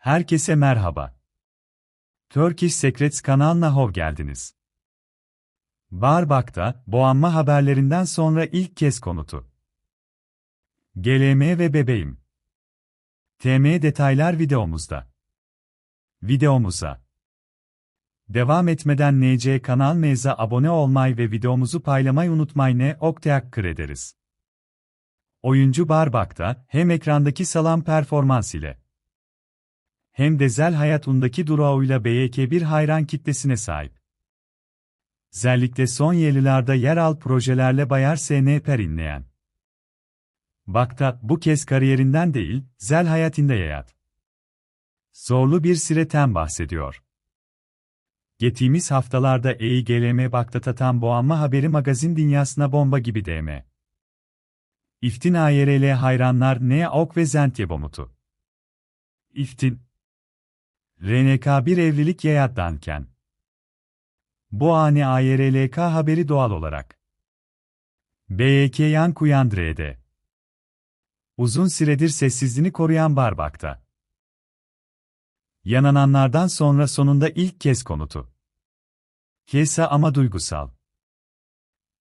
Herkese merhaba. Turkish Secrets kanalına hoş geldiniz. Barbak'ta, boğanma haberlerinden sonra ilk kez konutu. GLM ve bebeğim. TM detaylar videomuzda. Videomuza. Devam etmeden NC kanal meza abone olmayı ve videomuzu paylamayı unutmayın ne okteakkır ederiz. Oyuncu Barbak'ta hem ekrandaki salam performans ile hem de zel hayatundaki durağıyla BYK bir hayran kitlesine sahip. Özellikle son yıllarda yer al projelerle Bayar SN perinleyen. Bakta bu kez kariyerinden değil, zel hayatında yayat. Zorlu bir süreten bahsediyor. Geçtiğimiz haftalarda EIGLM Bakta tatan boğanma haberi magazin dünyasına bomba gibi DM. İftin AYRL hayranlar ne ok ve zentye bomutu. İftin, RNK bir evlilik yayatlanken. Bu ani AYRLK haberi doğal olarak. BYK yan kuyandrede. Uzun süredir sessizliğini koruyan Barbak'ta. Yanananlardan sonra sonunda ilk kez konutu. Kesa ama duygusal.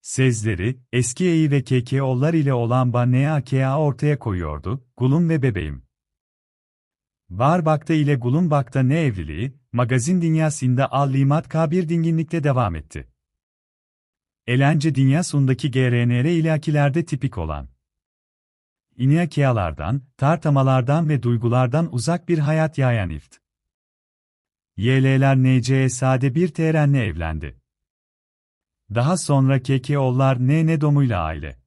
Sezleri, eski E'yi ve KKO'lar ile olan Banea ortaya koyuyordu, Gulum ve bebeğim. Barbak'ta ile Gulumbak'ta ne evliliği, magazin dünyasında al-limat kabir dinginlikte devam etti. Elence dünyasındaki GRNR ilakilerde tipik olan. İniakiyalardan, tartamalardan ve duygulardan uzak bir hayat yayan ift. YL'ler NC'ye sade bir terenle evlendi. Daha sonra KKO'lar ne ne domuyla aile.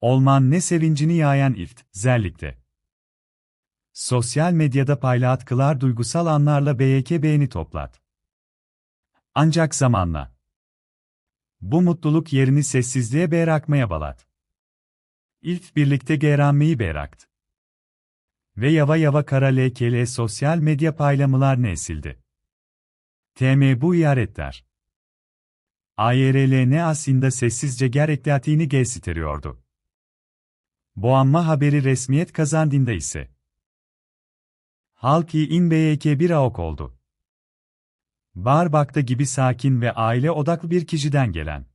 Olman ne sevincini yayan ift, zellikte. Sosyal medyada paylatkılar duygusal anlarla BYK beğeni toplat. Ancak zamanla. Bu mutluluk yerini sessizliğe bırakmaya balat. İlk birlikte geğrenmeyi bıraktı. Ve yava yava kara lekeli sosyal medya paylamılar nesildi. TM bu iyaretler. AYRL ne aslında sessizce gerektiğini gösteriyordu. Boğanma haberi resmiyet kazandığında ise Halki in BYK bir aok oldu. Barbak'ta gibi sakin ve aile odaklı bir kişiden gelen.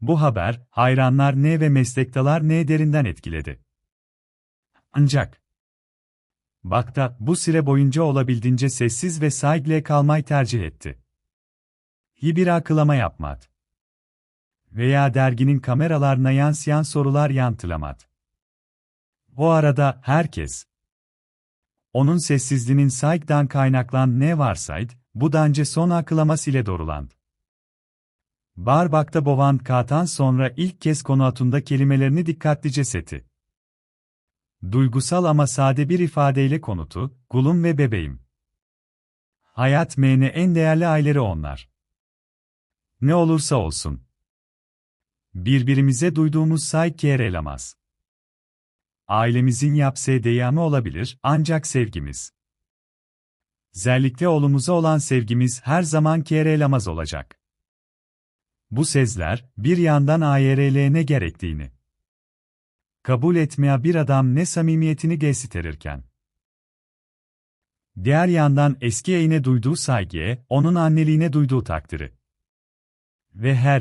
Bu haber, hayranlar ne ve meslektalar ne derinden etkiledi. Ancak, Bakta bu süre boyunca olabildiğince sessiz ve saygılı kalmayı tercih etti. Hiçbir akılama yapmadı. Veya derginin kameralarına yansıyan sorular yanıtlamadı. Bu arada herkes, onun sessizliğinin saygıdan kaynaklan ne varsaydı, bu dance son akılaması ile doğrulandı. Barbak'ta Bovan Katan sonra ilk kez konu atında kelimelerini dikkatlice seti. Duygusal ama sade bir ifadeyle konutu, gulum ve bebeğim. Hayat mene en değerli aileleri onlar. Ne olursa olsun. Birbirimize duyduğumuz saygı yer elemez. Ailemizin yapse deyamı olabilir, ancak sevgimiz. Zellikle oğlumuza olan sevgimiz her zaman kerelamaz olacak. Bu sezler, bir yandan AYRL ne gerektiğini kabul etmeye bir adam ne samimiyetini gösterirken, diğer yandan eski eğine duyduğu saygıya, onun anneliğine duyduğu takdiri ve her